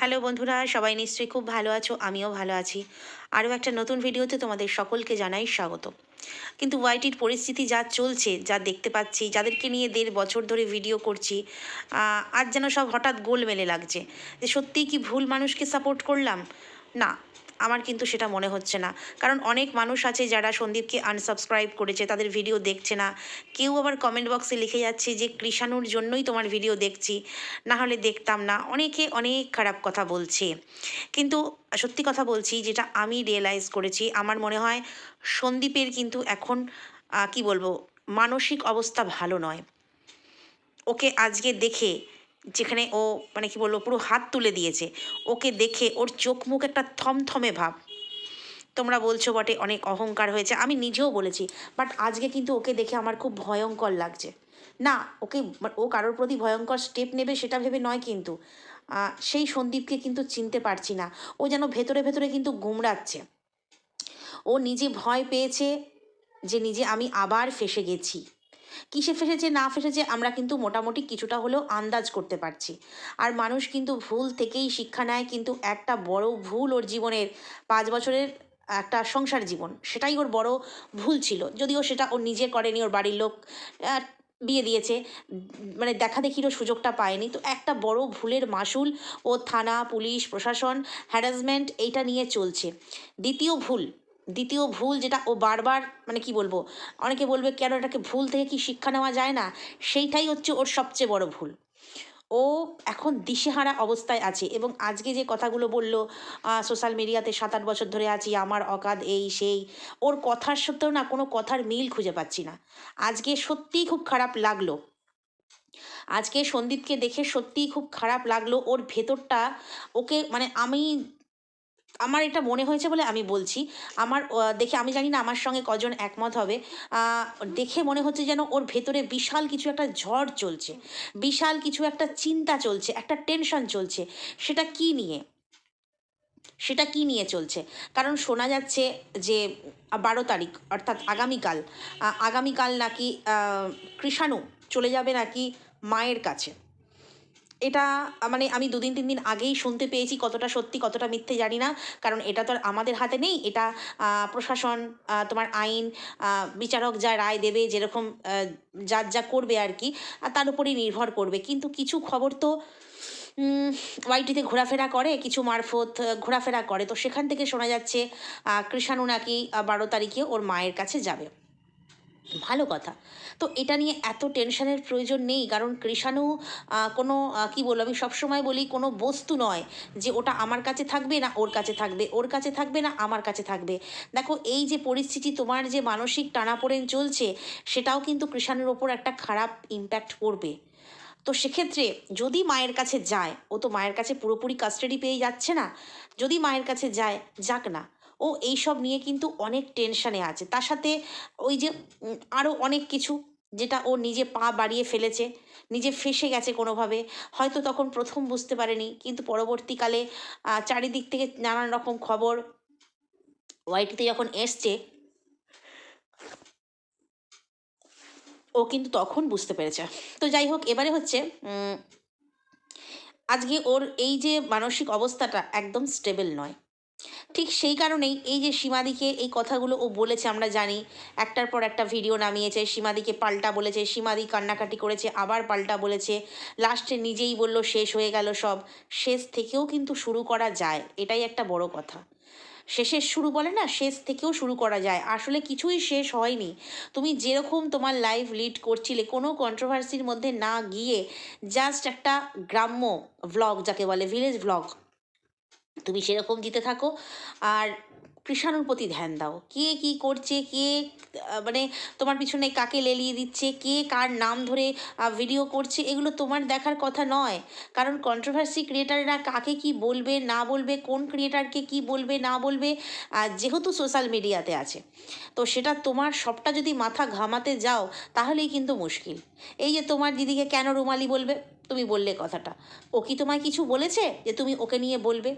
Hello বন্ধুরা, সবাই নিশ্চয়ই খুব ভালো আছো, আমিও ভালো আছি। আরও একটা নতুন ভিডিওতে তোমাদের সকলকে জানাই স্বাগত। কিন্তু ওয়াইটির পরিস্থিতি যা চলছে, যা দেখতে পাচ্ছি, যাদেরকে নিয়ে দেড় বছর ধরে ভিডিও করছি আজ যেন সব হঠাৎ গোল মেলে লাগছে। যে সত্যিই কি ভুল মানুষকে সাপোর্ট করলাম? না আমার কিন্তু সেটা মনে হচ্ছে না। কারণ অনেক মানুষ আছে যারা সন্দীপকে আনসাবস্ক্রাইব করেছে, তাদের ভিডিও দেখছে না। কেউ আবার কমেন্ট বক্সে লিখে যাচ্ছে যে, কৃষাণুর জন্যই তোমার ভিডিও দেখছি। না হলে দেখতাম না। অনেকে অনেক খারাপ কথা বলছে। কিন্তু সত্যি কথা বলছি, যেটা আমি রিয়েলাইজ করেছি, আমার মনে হয় সন্দীপের কিন্তু এখন কি বলব, মানসিক অবস্থা ভালো নয়। ওকে আজকে দেখে যেখানে ও মানে কি বলব, পুরো হাত তুলে দিয়েছে। ওকে দেখে ওর চোখ মুখ একটা থমথমে ভাব। তোমরা বলছো বটে, অনেক অহংকার হয়েছে। আমি নিজেও বলেছি বাট আজকে কিন্তু ওকে দেখে আমার খুব ভয়ঙ্কর লাগছে। না, ওকে ও কারোর প্রতি ভয়ঙ্কর স্টেপ নেবে সেটা ভেবে নয় কিন্তু। সেই সন্দীপকে কিন্তু চিনতে পারছি না। ও যেন ভেতরে ভেতরে কিন্তু গুমড়াচ্ছে। ও নিজে ভয় পেয়েছে যে নিজে আমি আবার ফেসে গেছি। কিসে ফেসেছে, না ফেসেছে, আমরা কিন্তু মোটামুটি কিছুটা হলেও আন্দাজ করতে পারছি। আর মানুষ কিন্তু ভুল থেকেই শিক্ষা নেয়, কিন্তু একটা বড় ভুল ওর জীবনের পাঁচ বছরের একটা সংসার জীবন, সেটাই ওর বড় ভুল ছিল। যদিও সেটা ও নিজে করেনি, ওর বাড়ির লোক বিয়ে দিয়েছে মানে দেখা দেখিরও সুযোগটা পায়নি। তো একটা বড় ভুলের মাসুল ও থানা, পুলিশ, প্রশাসন হ্যারাসমেন্ট এইটা নিয়ে চলছে। দ্বিতীয় ভুল দ্বিতীয় ভুল যেটা ও বারবার মানে কি বলব, অনেকে বলবে কেন এটাকে ভুল থেকে কি শিক্ষা নেওয়া যায় না? সেইটাই হচ্ছে ওর সবচেয়ে বড় ভুল। ও এখন দিশেহারা অবস্থায় আছে এবং আজকে যে কথাগুলো বলল সোশ্যাল মিডিয়াতে সাত আট বছর ধরে আছি, আমার অকাদ এই সেই, ওর কথার সত্ত্বেও না কোনো কথার মিল খুঁজে পাচ্ছি না। আজকে সত্যিই খুব খারাপ লাগল। আজকে সন্দীপকে দেখে সত্যিই খুব খারাপ লাগল, ওর ভেতরটা ওকে মানে আমি আমার এটা মনে হয়েছে বলে আমি বলছি। আমার দেখে আমি জানি না আমার সঙ্গে কজন একমত হবে। দেখে মনে হচ্ছে যেন ওর ভেতরে বিশাল কিছু একটা ঝড় চলছে। বিশাল কিছু একটা চিন্তা চলছে, একটা টেনশন চলছে। সেটা কি নিয়ে? সেটা কি নিয়ে চলছে? কারণ শোনা যাচ্ছে যে, বারো তারিখ, অর্থাৎ আগামীকাল আগামীকাল নাকি কৃষাণু চলে যাবে নাকি মায়ের কাছে। এটা মানে আমি দুদিন, তিন দিন আগেই শুনতে পেয়েছি কতটা সত্যি, কতটা মিথ্যে, জানি না। কারণ এটা তো আর আমাদের হাতে নেই। এটা প্রশাসন তোমার আইন বিচারক যা রায় দেবে, যেরকম যা যা করবে আর কি তার উপরেই নির্ভর করবে। কিন্তু কিছু খবর তো ওয়াইটিতে ঘোরাফেরা করে, কিছু মারফত ঘোরাফেরা করে। তো সেখান থেকে শোনা যাচ্ছে কৃষাণু নাকি বারো তারিখে ওর মায়ের কাছে যাবে। ভালো কথা। তো এটা নিয়ে এত টেনশনের প্রয়োজন নেই, কারণ কৃষাণু কোনো কি বলব, আমি সবসময় বলি কোনো বস্তু নয় যে ওটা আমার কাছে থাকবে না ওর কাছে থাকবে, ওর কাছে থাকবে না আমার কাছে থাকবে। দেখো, এই যে পরিস্থিতি তোমার যে মানসিক টানাপোড়েন চলছে, সেটাও কিন্তু কৃষাণুর ওপর একটা খারাপ ইম্প্যাক্ট পড়বে। তো সেক্ষেত্রে যদি মায়ের কাছে যায়, ও তো মায়ের কাছে পুরোপুরি কাস্টাডি পেয়ে যাচ্ছে না, যদি মায়ের কাছে যায়, যাক না। ও এইসব নিয়ে কিন্তু অনেক টেনশানে আছে। তার সাথে ওই যে আরও অনেক কিছু যেটা ও নিজে পা বাড়িয়ে ফেলেছে, নিজে ফেসে গেছে কোনোভাবে, হয়তো তখন প্রথম বুঝতে পারেনি, কিন্তু পরবর্তীকালে চারিদিক থেকে নানান রকম খবর ওয়াইটিতে যখন এসছে, ও কিন্তু তখন বুঝতে পেরেছে। তো যাই হোক, এবারে হচ্ছে আজকে ওর এই যে মানসিক অবস্থাটা একদম স্টেবল নয়। ঠিক সেই কারণেই এই যে সীমাদিকে এই কথাগুলো ও বলেছে, আমরা জানি একটার পর একটা ভিডিও নামিয়েছে, সীমাদিকে পাল্টা বলেছে, সীমাদি কান্নাকাটি করেছে, আবার পাল্টা বলেছে লাস্টে নিজেই বলল শেষ হয়ে গেল সব, শেষ থেকেও কিন্তু শুরু করা যায়, এটাই একটা বড় কথা। শেষের শুরু বলে না, শেষ থেকেও শুরু করা যায়, আসলে কিছুই শেষ হয়নি। তুমি যেরকম তোমার লাইফ লিড করছিলে, কোনো কন্ট্রোভার্সির মধ্যে না গিয়ে জাস্ট একটা গ্রাম্য ভ্লগ যাকে বলে ভিলেজ ভ্লগ তুমি সেরকম দিতে থাকো। আর কৃষাণুর প্রতি ধ্যান দাও। কে কি করছে, কে মানে তোমার পিছনে কাকে লেলিয়ে দিচ্ছে, কে কার নাম ধরে ভিডিও করছে, এগুলো তোমার দেখার কথা নয়। কারণ কন্ট্রোভার্সি ক্রিয়েটাররা কাকে কি বলবে, না বলবে, কোন ক্রিয়েটারকে কি বলবে, না বলবে আর যেহেতু সোশ্যাল মিডিয়াতে আছে। তো সেটা তোমার সবটা যদি মাথা ঘামাতে যাও, তাহলেই কিন্তু মুশকিল। এই যে তোমার দিদিকে কেন রুমালি বলবে, তুমি বললে কথাটা। ও কি তোমায় কিছু বলেছে যে তুমি ওকে নিয়ে বলবে?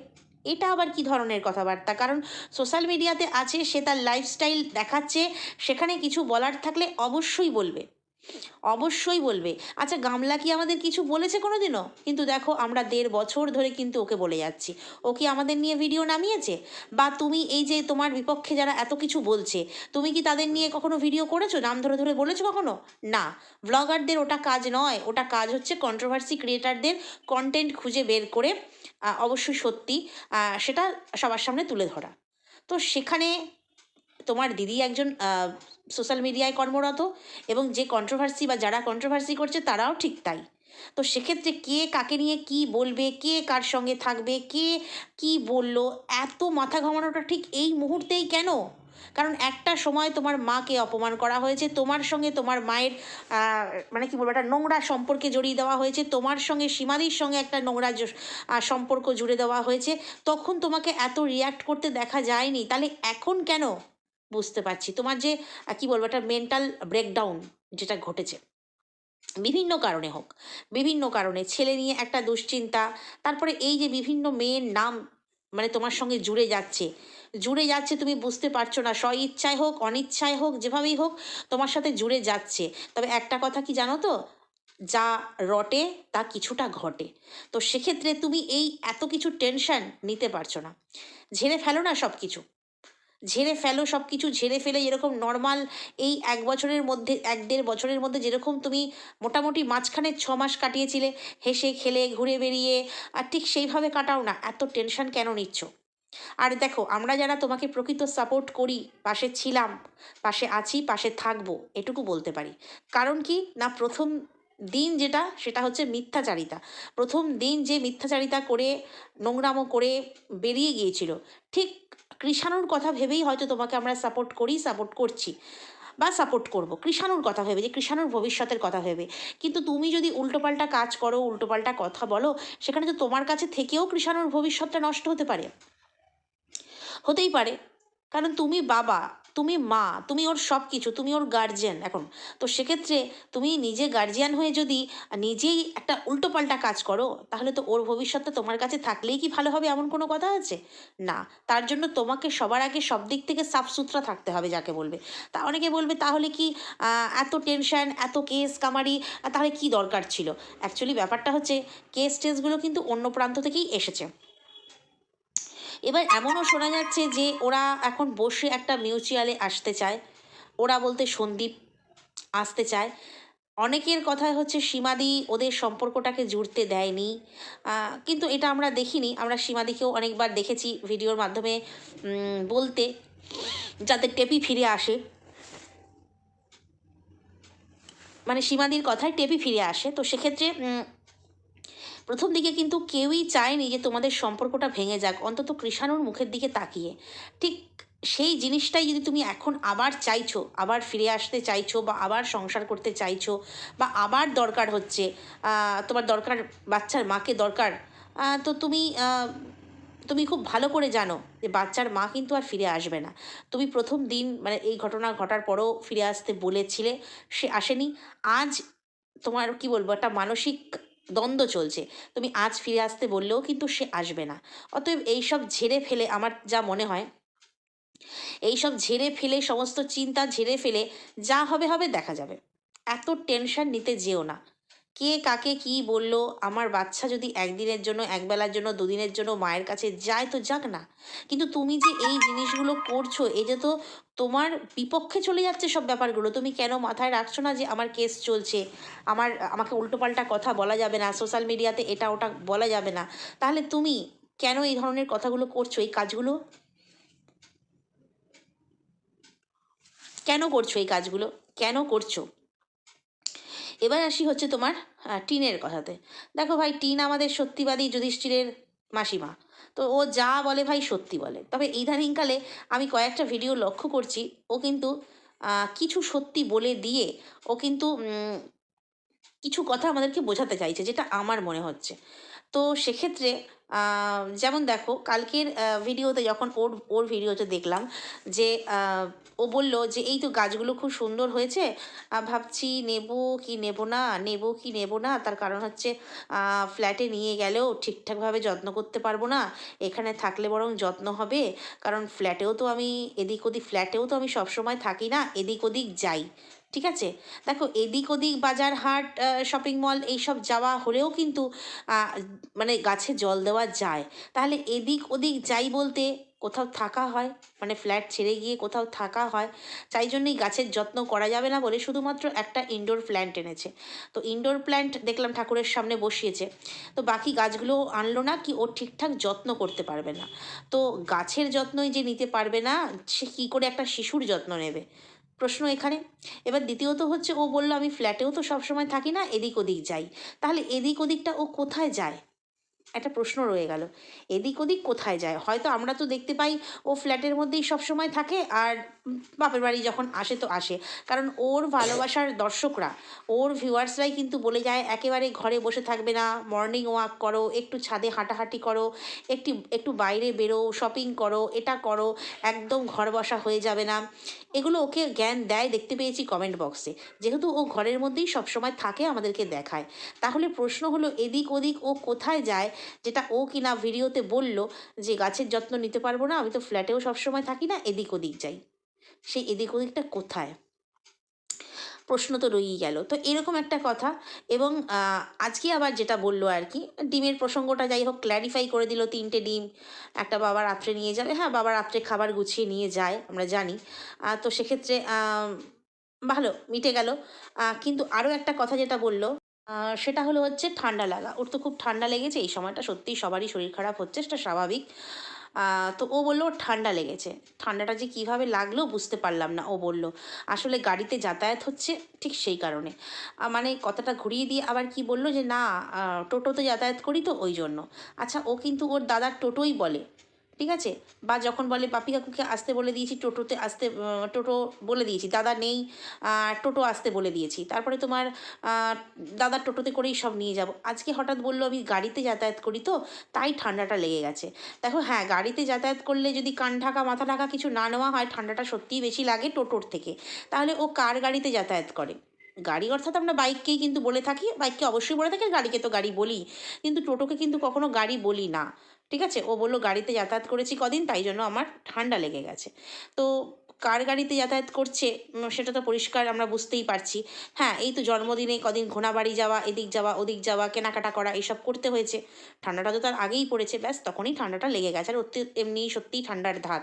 এটা আবার কি ধরনের কথাবার্তা? কারণ সোশ্যাল মিডিয়াতে আছে, সে তার লাইফস্টাইল দেখাচ্ছে, সেখানে কিছু বলার থাকলে অবশ্যই বলবে। অবশ্যই বলবে। আচ্ছা গামলা কি আমাদের কিছু বলেছে কোনো দিনও কিন্তু দেখো, আমরা দেড় বছর ধরে কিন্তু ওকে বলে যাচ্ছি। ও কি আমাদের নিয়ে ভিডিও নামিয়েছে? বা তুমি এই যে তোমার বিপক্ষে যারা এত কিছু বলছে, তুমি কি তাদের নিয়ে কখনো ভিডিও করেছ? নাম ধরে ধরে বলেছ কখনো? না। ব্লগারদের ওটা কাজ নয়। ওটা কাজ হচ্ছে কন্ট্রোভার্সি ক্রিয়েটারদের কন্টেন্ট খুঁজে বের করে অবশ্যই সত্যি সেটা সবার সামনে তুলে ধরা। তো সেখানে তোমার দিদি একজন সোশ্যাল মিডিয়ায় কর্মরত এবং যে কন্ট্রোভার্সি বা যারা কন্ট্রোভার্সি করছে তারাও ঠিক তাই। তো সেক্ষেত্রে কে কাকে নিয়ে কি বলবে, কে কার সঙ্গে থাকবে, কে কি বলল, এত মাথা ঘামানোটা ঠিক এই মুহূর্তেই কেন? কারণ একটা সময় তোমার মাকে অপমান করা হয়েছে, তোমার সঙ্গে তোমার মায়ের মানে কি বলব, একটা নোংরা সম্পর্কে জড়িয়ে দেওয়া হয়েছে, তোমার সঙ্গে সীমাদির সঙ্গে একটা নোংরা সম্পর্ক জুড়ে দেওয়া হয়েছে, তখন তোমাকে এত রিয়াক্ট করতে দেখা যায়নি, তাহলে এখন কেন? বুঝতে পারছি। তোমার যে কি বলব, একটা মেন্টাল ব্রেকডাউন যেটা ঘটেছে, বিভিন্ন কারণে হোক, বিভিন্ন কারণে ছেলে নিয়ে একটা দুশ্চিন্তা, তারপরে এই যে বিভিন্ন মেয়ের নাম মানে তোমার সঙ্গে জুড়ে যাচ্ছে জুড়ে যাচ্ছে তুমি বুঝতে পারছ না স্ব ইচ্ছায় হোক, অনিচ্ছায় হোক, যেভাবেই হোক, তোমার সাথে জুড়ে যাচ্ছে। তবে একটা কথা কি জানো তো? যা রটে, তা কিছুটা ঘটে। তো সেক্ষেত্রে তুমি এই এত কিছু টেনশন নিতে পারছ না। ঝেড়ে ফেলো না সব কিছু ঝেড়ে ফেলো সব কিছু ঝেড়ে ফেলে যেরকম নর্মাল এই এক বছরের মধ্যে, এক দেড় বছরের মধ্যে যেরকম তুমি মোটামুটি মাঝখানে ছ মাস কাটিয়েছিলে, হেসে খেলে, ঘুরে বেরিয়ে, আর ঠিক সেইভাবে কাটাও না, এত টেনশন কেন নিচ্ছ? আর দেখো, আমরা যারা তোমাকে প্রকৃত সাপোর্ট করি, পাশে ছিলাম, পাশে আছি, পাশে থাকব, এটুকু বলতে পারি। কারণ কি? না, প্রথম দিন যেটা, সেটা হচ্ছে মিথ্যাচারিতা। প্রথম দিন যে মিথ্যাচারিতা করে, নোংরামো করে বেরিয়ে গিয়েছিল, ঠিক কৃষাণুর কথা ভেবেই হয়তো তোমাকে আমরা সাপোর্ট করি সাপোর্ট করছি বা সাপোর্ট করব। কৃষাণুর কথা ভেবে, যে কৃষাণুর ভবিষ্যতের কথা ভেবে। কিন্তু তুমি যদি উল্টোপাল্টা কাজ করো, উল্টোপাল্টা কথা বলো, সেখানে তো তোমার কাছে থেকেও কৃষাণুর ভবিষ্যৎটা নষ্ট হতে পারে। হতেই পারে। কারণ তুমি বাবা। তুমি মা, তুমি ওর সব কিছু তুমি ওর গার্জিয়ান এখন। তো সেক্ষেত্রে তুমি নিজে গার্জিয়ান হয়ে যদি নিজেই একটা উল্টোপাল্টা কাজ করো, তাহলে তো ওর ভবিষ্যৎটা তোমার কাছে থাকলেই কি ভালো হবে এমন কোনো কথা আছে? না। তার জন্য তোমাকে সবার আগে সব দিক থেকে সাফ সুতরা থাকতে হবে যাকে বলবে। তা অনেকে বলবে, তাহলে কি এত টেনশন এত কেস কামারি, তাহলে কি দরকার ছিল? অ্যাকচুয়ালি ব্যাপারটা হচ্ছে কেস টেসগুলো কিন্তু অন্য প্রান্ত থেকেই এসেছে। এবার এমনও শোনা যাচ্ছে যে ওরা এখন বসে একটা মিউচুয়ালে আসতে চায়। ওরা বলতে সন্দীপ আসতে চায়। অনেকের কথা হচ্ছে, সীমাদি ওদের সম্পর্কটাকে জুড়তে দেয়নি। কিন্তু এটা আমরা দেখিনি। আমরা সীমাদিকেও অনেকবার দেখেছি ভিডিওর মাধ্যমে বলতে, যাতে টেপি ফিরে আসে। মানে সীমাদির কথায় টেপি ফিরে আসে। তো সেক্ষেত্রে প্রথম দিকে কিন্তু কেউই চায়নি যে তোমাদের সম্পর্কটা ভেঙে যাক, অন্তত কৃষাণুর মুখের দিকে তাকিয়ে। ঠিক সেই জিনিসটাই যদি তুমি এখন আবার চাইছো, আবার ফিরে আসতে চাইছো বা আবার সংসার করতে চাইছো বা আবার দরকার হচ্ছে তোমার দরকার বাচ্চার মাকে দরকার তো তুমি তুমি খুব ভালো করে জানো যে বাচ্চার মা কিন্তু আর ফিরে আসবে না। তুমি প্রথম দিন মানে এই ঘটনা ঘটার পরও ফিরে আসতে বলেছিলে, সে আসেনি। আজ তোমার কি বলব, একটা মানসিক দ্বন্দ্ব চলছে। তুমি আজ ফিরে আসতে বললেও কিন্তু সে আসবে না। অতএব এইসব ঝেড়ে ফেলে আমার যা মনে হয়, এইসব ঝেড়ে ফেলে সমস্ত চিন্তা ঝেড়ে ফেলে যা হবে হবে দেখা যাবে। এত টেনশন নিতে যেও না। কে কাকে কি বলল? আমার বাচ্চা যদি একদিনের জন্য, একবেলার জন্য, দুদিনের জন্য মায়ের কাছে যায় তো যাক না। কিন্তু তুমি যে এই জিনিসগুলো করছ যে তো তোমার বিপক্ষে চলে যাচ্ছে সব ব্যাপারগুলো। তুমি কেন মাথায় রাখছো না যে আমার কেস চলছে? আমার, আমাকে উল্টোপাল্টা কথা বলা যাবে না, সোশ্যাল মিডিয়াতে এটা ওটা বলা যাবে না। তাহলে তুমি কেন এই ধরনের কথাগুলো করছ, এই কাজগুলো? কেন করছ এই কাজগুলো? কেন করছ? এবার আসি হচ্ছে তোমার টিনের কথাতে। দেখো ভাই, টিন আমাদের সত্যিবাদী যুধিষ্ঠিরের মাসিমা। তো ও যা বলে ভাই সত্যি বলে। তবে ইদানিংকালে আমি কয়েকটা ভিডিও লক্ষ্য করছি, ও কিন্তু কিছু সত্যি বলে দিয়ে ও কিন্তু কিছু কথা আমাদেরকে বোঝাতে চাইছে, যেটা আমার মনে হচ্ছে। তো সেক্ষেত্রে যেমন দেখো, কালকের ভিডিওতে যখন ওর ওর ভিডিওতে দেখলাম যে ও বলল যে, এই তো গাছগুলো খুব সুন্দর হয়েছে ভাবছি নেব কি নেব না, নেব কি নেব না, তার কারণ হচ্ছে ফ্ল্যাটে নিয়ে গেলেও ঠিকঠাকভাবে যত্ন করতে পারব না, এখানে থাকলে বরং যত্ন হবে, কারণ ফ্ল্যাটেও তো আমি, এদিক ওদিক ফ্ল্যাটেও তো আমি সবসময় থাকি না, এদিক ওদিক যাই। ঠিক আছে? দেখো, এদিক ওদিক বাজার হাট শপিং মল এইসব যাওয়া হলেও কিন্তু মানে গাছে জল দেওয়া যায়। তাহলে এদিক ওদিক যাই বলতে কোথাও থাকা হয় মানে ফ্ল্যাট ছেড়ে গিয়ে কোথাও থাকা হয়, তাই জন্যই গাছের যত্ন করা যাবে না বলে শুধুমাত্র একটা ইনডোর প্ল্যান্ট এনেছে। তো ইনডোর প্ল্যান্ট দেখলাম ঠাকুরের সামনে বসিয়েছে। তো বাকি গাছগুলো আনলো না কি ও ঠিকঠাক যত্ন করতে পারবে না। তো গাছের যত্নই যে নিতে পারবে না, সে কী করে একটা শিশুর যত্ন নেবে? প্রশ্ন এখানে। এবার দ্বিতীয়ত হচ্ছে, ও বলল, আমি ফ্ল্যাটেও তো সবসময় থাকি না, এদিক ওদিক যাই। তাহলে এদিক ওদিকটা ও কোথায় যায়? একটা প্রশ্ন রয়ে গেল। এদিক ওদিক কোথায় যায়? হয়তো আমরা তো দেখতে পাই ও ফ্ল্যাটের মধ্যেই সবসময় থাকে আর বাপের বাড়ি যখন আসে তো আসে। কারণ ওর ভালোবাসার দর্শকরা, ওর ভিউয়ার্সরাই কিন্তু বলে যায়, একেবারে ঘরে বসে থাকবে না মর্নিং ওয়াক করো, একটু ছাদে হাঁটাহাঁটি করো, একটু একটু বাইরে বেরো শপিং করো, এটা করো, একদম ঘর বসা হয়ে যাবে না। এগুলো ওকে জ্ঞান দেয়, দেখতে পেয়েছি কমেন্ট বক্সে যেহেতু ও ঘরের মধ্যেই সবসময় থাকে, আমাদেরকে দেখায়। তাহলে প্রশ্ন হলো, এদিক ওদিক ও কোথায় যায়? যেটা ও কিনা ভিডিওতে বলল যে গাছের যত্ন নিতে পারব না, আমি তো ফ্ল্যাটেও সবসময় থাকি না, এদিক ওদিক যাই। সেই এদিক ওদিকটা কোথায়? প্রশ্ন তো রয়েই গেল। তো এরকম একটা কথা এবং আজকে আবার যেটা বলল আর কি, ডিমের প্রসঙ্গটা যাই হোক ক্ল্যারিফাই করে দিল তিনটে ডিম। একটা বাবা রাত্রে নিয়ে যাবে হ্যাঁ বাবা রাত্রে খাবার গুছিয়ে নিয়ে যায়, আমরা জানি। তো সেক্ষেত্রে ভালো, মিটে গেল। কিন্তু আরও একটা কথা যেটা বলল সেটা হলো হচ্ছে ঠান্ডা লাগা। ওর তো খুব ঠান্ডা লেগেছে, এই সময়টা সত্যিই সবারই শরীর খারাপ হচ্ছে, সেটা স্বাভাবিক। তো ও বলল ওর ঠান্ডা লেগেছে। ঠান্ডাটা যে কীভাবে লাগল বুঝতে পারলাম না, ও বলল। আসলে গাড়িতে যাতায়াত হচ্ছে ঠিক সেই কারণে। মানে কথাটা ঘুরিয়ে দিয়ে আবার কি বলল যে, না টোটোতে যাতায়াত করি তো ওই জন্য। আচ্ছা ও কিন্তু ওর দাদার টোটোই বলে। ঠিক আছে? বা যখন বলে বাপি কাকুকে আসতে বলে দিয়েছি, টোটোতে আসতে টোটো বলে দিয়েছি, দাদা নেই টোটো আসতে বলে দিয়েছি, তারপরে তোমার দাদার টোটোতে করেই সব নিয়ে যাব। আজকে হঠাৎ বলল, আমি গাড়িতে যাতায়াত করি তো, তাই ঠান্ডাটা লেগে গেছে। দেখো হ্যাঁ গাড়িতে যাতায়াত করলে যদি কান ঢাকা, মাথা ঢাকা কিছু না নেওয়া হয়, ঠান্ডাটা সত্যিই বেশি লাগে টোটোর থেকে। তাহলে ও কার গাড়িতে যাতায়াত করে? গাড়ি অর্থাৎ আমরা বাইককেই কিন্তু বলে থাকি, বাইককে অবশ্যই বলে থাকি গাড়িকে তো গাড়ি বলি। কিন্তু টোটোকে কিন্তু কখনো গাড়ি বলি না। ঠিক আছে? ও বলল, গাড়িতে যাতায়াত করেছি কদিন, তাই জন্য আমার ঠান্ডা লেগে গেছে। তো কার গাড়িতে যাতায়াত করছে? সেটা তো পরিষ্কার আমরা বুঝতেই পারছি। হ্যাঁ এই তো জন্মদিনে কদিন ঘোড়াবাড়ি যাওয়া, এদিক যাওয়া, ওদিক যাওয়া, কেনাকাটা করা এইসব করতে হয়েছে। ঠান্ডাটা তো তার আগেই পড়েছে, ব্যাস তখনই ঠান্ডাটা লেগে গেছে। আর অতি এমনিই সত্যিই ঠান্ডার ধার।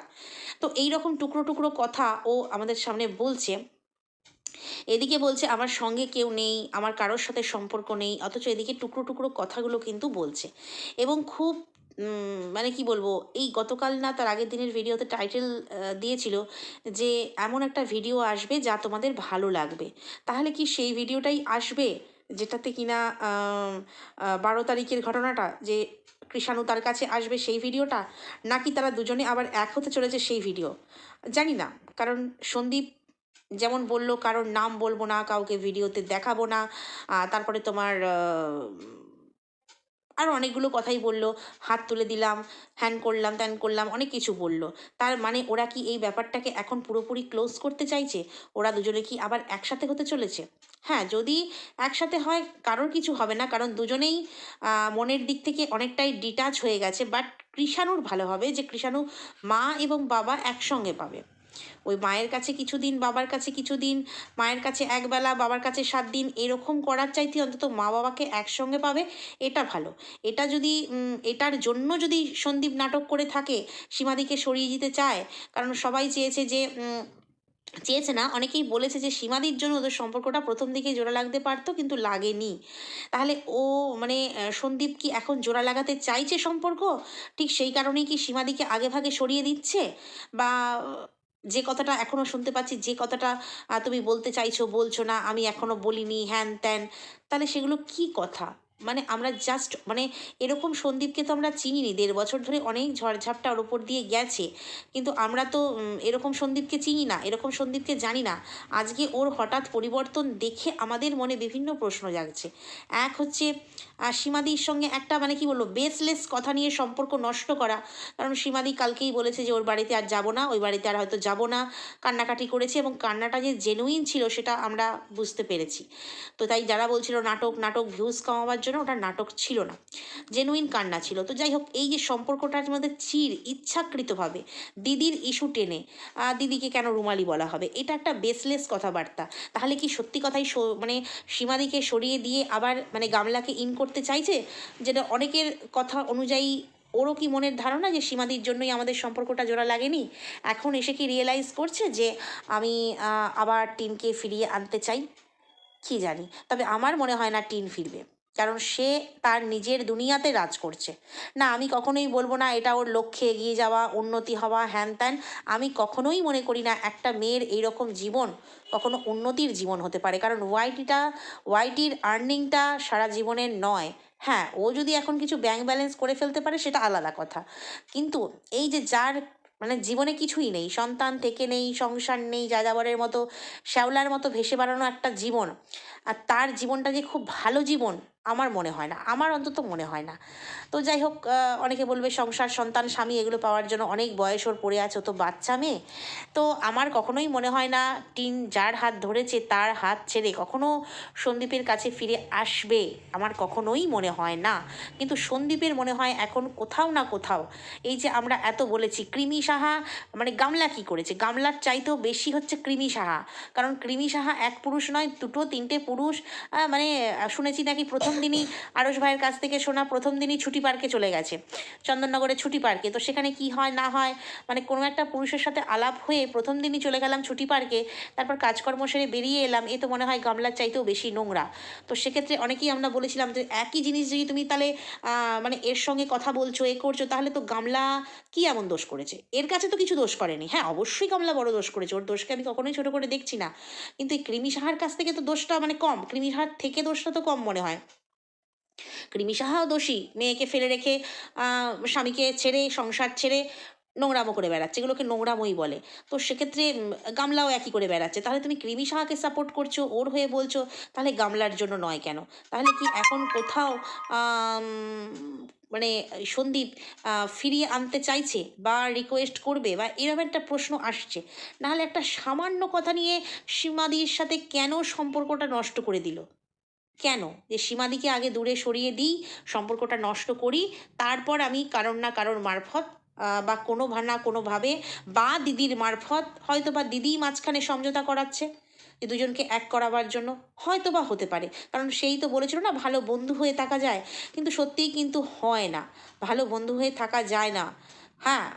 তো এই রকম টুকরো টুকরো কথা ও আমাদের সামনে বলছে। এদিকে বলছে, আমার সঙ্গে কেউ নেই, আমার কারোর সাথে সম্পর্ক নেই। অথচ এদিকে টুকরো টুকরো কথাগুলো কিন্তু বলছে। এবং খুব মানে কি বলব, এই গতকাল না তার আগের দিনের ভিডিওতে টাইটেল দিয়েছিল যে এমন একটা ভিডিও আসবে যা তোমাদের ভালো লাগবে। তাহলে কি সেই ভিডিওটাই আসবে? যেটাতে কিনা বারো তারিখের ঘটনাটা যে কৃষাণু তার কাছে আসবে সেই ভিডিওটা নাকি তারা দুজনে আবার এক হতে চলেছে সেই ভিডিও জানি না। কারণ সন্দীপ যেমন বলল, কারোর নাম বলব না, কাউকে ভিডিওতে দেখাবো না তারপরে তোমার আর অনেকগুলো কথাই বলল। হাত তুলে দিলাম হ্যান করলাম ত্যান করলাম, অনেক কিছু বলল। তার মানে ওরা কি এই ব্যাপারটাকে এখন পুরোপুরি ক্লোজ করতে চাইছে? ওরা দুজনে কি আবার একসাথে হতে চলেছে? হ্যাঁ যদি একসাথে হয়, কারোর কিছু হবে না। কারণ দুজনেই মনের দিক থেকে অনেকটাই ডিটাচ হয়ে গেছে। বাট কৃষাণুর ভালো হবে যে কৃষাণু মা এবং বাবা একসঙ্গে পাবে। ওই মায়ের কাছে কিছুদিন, বাবার কাছে কিছুদিন, মায়ের কাছে একবেলা, বাবার কাছে সাত দিন এরকম করার চাইতে অন্তত মা বাবাকে একসঙ্গে পাবে, এটা ভালো। এটা যদি এটার জন্য যদি সন্দীপ নাটক করে থাকে, সীমাদিকে সরিয়ে দিতে চায়, কারণ সবাই চেয়েছে যে চেয়েছে না, অনেকেই বলেছে যে সীমাদির জন্য ওদের সম্পর্কটা প্রথম দিকে জোড়া লাগতে পারতো, কিন্তু লাগেনি। তাহলে ও মানে সন্দীপ কি এখন জোড়া লাগাতে চাইছে সম্পর্ক? ঠিক সেই কারণেই কি সীমাদিকে আগে ভাগে সরিয়ে দিচ্ছে? বা যে কথাটা এখনও শুনতে পাচ্ছি, যে কথাটা তুমি বলতে চাইছো, বলছো না, আমি এখনও বলিনি, হ্যান ত্যান, তাহলে সেগুলো কি কথা? মানে আমরা জাস্ট মানে এরকম সন্দীপকে তো আমরা চিনিনি, দেড় বছর ধরে অনেক ঝড়ঝাপটা ওর ওপর দিয়ে গেছে। কিন্তু আমরা তো এরকম সন্দীপকে চিনি না, এরকম সন্দীপকে জানি না। আজকে ওর হঠাৎ পরিবর্তন দেখে আমাদের মনে বিভিন্ন প্রশ্ন জাগছে। এক হচ্ছে সীমাদির সঙ্গে একটা মানে কি বলব বেসলেস কথা নিয়ে সম্পর্ক নষ্ট করা। কারণ সীমাদি কালকেই বলেছে যে ওর বাড়িতে আর যাব না, ওই বাড়িতে আর হয়তো যাব না। কান্নাকাটি করেছে এবং কান্নাটা যে জেনুইন ছিল সেটা আমরা বুঝতে পেরেছি। তো তাই যারা বলছিল নাটক নাটক ভিউজ কমাবার জন্য ওটা নাটক ছিল না। জেনুইন কান্না ছিল। তো যাই হোক, এই যে সম্পর্কটার মধ্যে চির ইচ্ছাকৃতভাবে দিদির ইস্যু টেনে দিদিকে কেন রুমালি বলা হবে? এটা একটা বেসলেস কথাবার্তা। তাহলে কি সত্যি কথাই মানে সীমাদিকে সরিয়ে দিয়ে আবার মানে গামলাকে ইন করতে চাইছে? যেটা অনেকের কথা অনুযায়ী ওরও কি মনের ধারণা যে সীমাদির জন্যই আমাদের সম্পর্কটা জোড়া লাগেনি? এখন এসে কি রিয়েলাইজ করছে যে আমি আবার টিনকে ফিরিয়ে আনতে চাই? কি জানি। তবে আমার মনে হয় না টিন ফিরবে। কারণ সে তার নিজের দুনিয়াতে রাজ করছে। না, আমি কখনোই বলব না এটা ওর লক্ষ্যে এগিয়ে যাওয়া, উন্নতি হওয়া, হ্যান ত্যান। আমি কখনোই মনে করি না একটা মেয়ের এইরকম জীবন কখনো উন্নতির জীবন হতে পারে। কারণ ওয়াইটিটা ওয়াইটির আর্নিংটা সারা জীবনের নয়। হ্যাঁ ও যদি এখন কিছু ব্যাংক ব্যালেন্স করে ফেলতে পারে, সেটা আলাদা কথা। কিন্তু এই যে যার মানে জীবনে কিছুই নেই, সন্তান থেকে নেই, সংসার নেই, যাযাবরের মতো, শ্যাওলার মতো ভেসে বেড়ানো একটা জীবন, আর তার জীবনটা যে খুব ভালো জীবন আমার মনে হয় না, আমার অন্তত মনে হয় না। তো যাই হোক অনেকে বলবে সংসার, সন্তান, স্বামী এগুলো পাওয়ার জন্য অনেক বয়স ওর পড়ে আছে তো বাচ্চা মেয়ে। তো আমার কখনোই মনে হয় না টিন যার হাত ধরেছে তার হাত ছেড়ে কখনো সন্দীপের কাছে ফিরে আসবে, আমার কখনোই মনে হয় না। কিন্তু সন্দীপের মনে হয় এখন কোথাও না কোথাও এই যে আমরা এত বলেছি, কৃমি সাহা মানে গামলা কি করেছে? গামলার চাইতেও বেশি হচ্ছে কৃমি সাহা। কারণ কৃমি সাহা এক পুরুষ নয়, দুটো তিনটে পুরুষ মানে শুনেছি নাকি প্রথম দিনই আরস ভাইয়ের কাছ থেকে শোনা প্রথম দিনই ছুটি পার্কে চলে গেছে। চন্দননগরের ছুটি পার্কে। তো সেখানে কি হয়, না হয় মানে কোনো একটা পুরুষের সাথে আলাপ হয়ে প্রথম দিনই চলে গেলাম ছুটি পার্কে, তারপর কাজকর্ম সেরে বেরিয়ে এলাম। এ তো মনে হয় গামলার চাইতেও বেশি নোংরা। তো সেক্ষেত্রে অনেকেই আমরা বলেছিলাম যে, একই জিনিস যদি তুমি তাহলে মানে এর সঙ্গে কথা বলছো, এ করছ, তাহলে তো গামলা কি এমন দোষ করেছে? এর কাছে তো কিছু দোষ করেনি। হ্যাঁ অবশ্যই গামলা বড় দোষ করেছে। ওর দোষকে আমি কখনোই ছোট করে দেখছি না। কিন্তু এই কৃমি সাহার কাছ থেকে তো দোষটা মানে কম। কৃমি সাহার থেকে দোষটা তো কম মনে হয়। কৃমি সাহাও দোষী, মেয়েকে ফেলে রেখে স্বামীকে ছেড়ে, সংসার ছেড়ে নোংরামো করে বেড়াচ্ছে, এগুলোকে নোংরামোই বলে। তো সেক্ষেত্রে গামলাও একই করে বেড়াচ্ছে। তাহলে তুমি কৃমি সাহাকে সাপোর্ট করছ, ওর হয়ে বলছো, তাহলে গামলার জন্য নয় কেন? তাহলে কি এখন কোথাও মানে সন্দীপ ফিরিয়ে আনতে চাইছে বা রিকোয়েস্ট করবে বা এরকম একটা প্রশ্ন আসছে? নাহলে একটা সামান্য কথা নিয়ে সীমাদির সাথে কেন সম্পর্কটা নষ্ট করে দিল? কেন? যে সীমাদিকে আগে দূরে সরিয়ে দিই, সম্পর্কটা নষ্ট করি, তারপর আমি কারোর না কারোর মারফত বা কোনো ভা, না কোনোভাবে বা দিদির মারফত হয়তো বা দিদি মাঝখানে সমঝোতা করাচ্ছে, যে দুজনকে এক করাবার জন্য হয়তো বা হতে পারে। কারণ সেই তো বলেছিল না, ভালো বন্ধু হয়ে থাকা যায়, কিন্তু সত্যিই কিন্তু হয় না। ভালো বন্ধু হয়ে থাকা যায় না। হ্যাঁ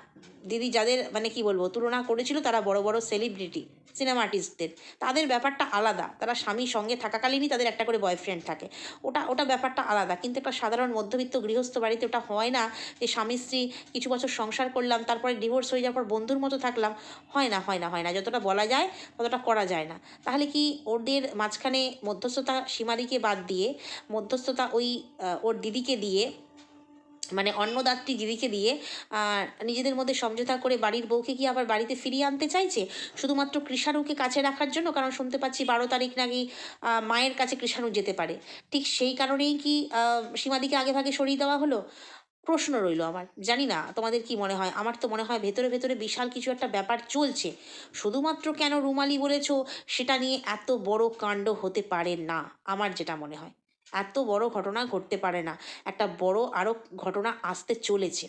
দিদি যাদের মানে কি বলব, তুলনা করেছিল তারা বড় বড় সেলিব্রিটি সিনেমা আর্টিস্টদের তাদের ব্যাপারটা আলাদা। তারা স্বামীর সঙ্গে থাকাকালীনই তাদের একটা করে বয়ফ্রেন্ড থাকে। ওটা ওটা ব্যাপারটা আলাদা। কিন্তু একটা সাধারণ মধ্যবিত্ত গৃহস্থ বাড়িতে ওটা হয় না যে স্বামী, স্ত্রী কিছু বছর সংসার করলাম, তারপরে ডিভোর্স হয়ে যাওয়ার পর বন্ধুর মতো থাকলাম। হয় না হয় না হয় না। যতটা বলা যায়, ততটা করা যায় না। তাহলে কি ওদের মাঝখানে মধ্যস্থতা সীমাদিকে বাদ দিয়ে, মধ্যস্থতা ওই ওর দিদিকে দিয়ে মানে অন্নদাত্রী দিদিকে দিয়ে নিজেদের মধ্যে সমঝোতা করে বাড়ির বউকে কি আবার বাড়িতে ফিরিয়ে আনতে চাইছে? শুধুমাত্র কৃষাণুকে কাছে রাখার জন্য? কারণ শুনতে পাচ্ছি বারো তারিখ নাকি মায়ের কাছে কৃষাণু যেতে পারে। ঠিক সেই কারণেই কি সীমাদিকে আগে ভাগে সরিয়ে দেওয়া হলো? প্রশ্ন রইল আমার। জানি না, তোমাদের কি মনে হয়? আমার তো মনে হয় ভেতরে ভেতরে বিশাল কিছু একটা ব্যাপার চলছে। শুধুমাত্র কেন রুমালি বলেছ, সেটা নিয়ে এত বড় কাণ্ড হতে পারে না, আমার যেটা মনে হয়। এত বড় ঘটনা ঘটতে পারে না। একটা বড় আরও ঘটনা আসতে চলেছে।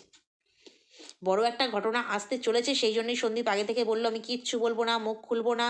বড় একটা ঘটনা আসতে চলেছে, সেই জন্যই সন্দীপ আগে থেকে বলল, আমি কিচ্ছু বলব না, মুখ খুলবো না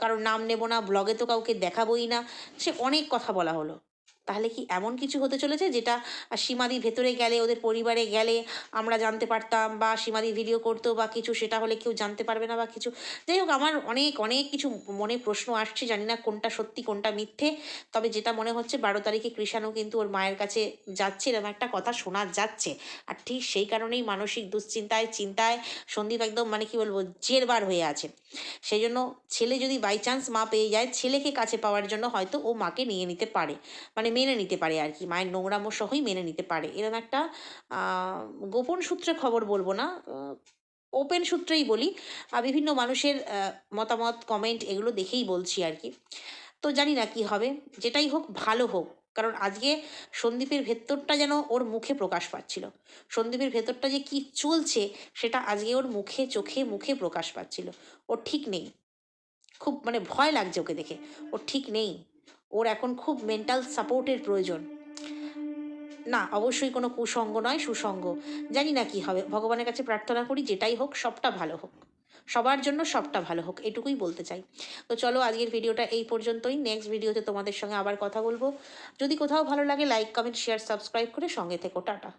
কারোর নাম নেব না ব্লগে তো কাউকে দেখাবোই না। সে অনেক কথা বলা হলো। তাহলে কি এমন কিছু হতে চলেছে যেটা সীমাদি ভেতরে গেলে, ওদের পরিবারে গেলে আমরা জানতে পারতাম বা সীমাদি ভিডিও করতো বা কিছু সেটা হলে কেউ জানতে পারবে না বা কিছু? যাই হোক, আমার অনেক অনেক কিছু মনে প্রশ্ন আসছে, জানি না কোনটা সত্যি, কোনটা মিথ্যে। তবে যেটা মনে হচ্ছে, বারো তারিখে কৃষাণু কিন্তু ওর মায়ের কাছে যাচ্ছে এরকম একটা কথা শোনা যাচ্ছে। আর ঠিক সেই কারণেই মানসিক দুশ্চিন্তায়, চিন্তায় সন্দীপ একদম মানে কি বলব, জেরবার হয়ে আছে। সেই জন্য ছেলে যদি বাই চান্স মা পেয়ে যায়, ছেলেকে কাছে পাওয়ার জন্য হয়তো ও মাকে নিয়ে নিতে পারে। মানে মেনে নিতে পারে আর কি মায়ের নোংরামো সহই মেনে নিতে পারে। এরকম একটা গোপন সূত্রে খবর বলব না ওপেন সূত্রেই বলি। বিভিন্ন মানুষের মতামত কমেন্ট এগুলো দেখেই বলছি আর কি তো জানি না কি হবে, যেটাই হোক ভালো হোক। কারণ আজকে সন্দীপের ভেতরটা যেন ওর মুখে প্রকাশ পাচ্ছিল। সন্দীপের ভেতরটা যে কি চলছে, সেটা আজকে ওর মুখে, চোখে, মুখে প্রকাশ পাচ্ছিল। ও ঠিক নেই। খুব মানে ভয় লাগছে ওকে দেখে। ও ঠিক নেই। ওর এখন খুব মেন্টাল সাপোর্টের প্রয়োজন। না, অবশ্যই কোনো কুসঙ্গ নয়, সুসঙ্গ। জানি না কি হবে। ভগবানের কাছে প্রার্থনা করি যেটাই হোক, সবটা ভালো হোক। সবার জন্য সবটা ভালো হোক, এটুকুই বলতে চাই। তো চলো আজকের ভিডিওটা এই পর্যন্তই। নেক্সট ভিডিওতে তোমাদের সঙ্গে আবার কথা বলব। যদি কোথাও ভালো লাগে লাইক কমেন্ট শেয়ার সাবস্ক্রাইব করে সঙ্গে থেকো। টাটা।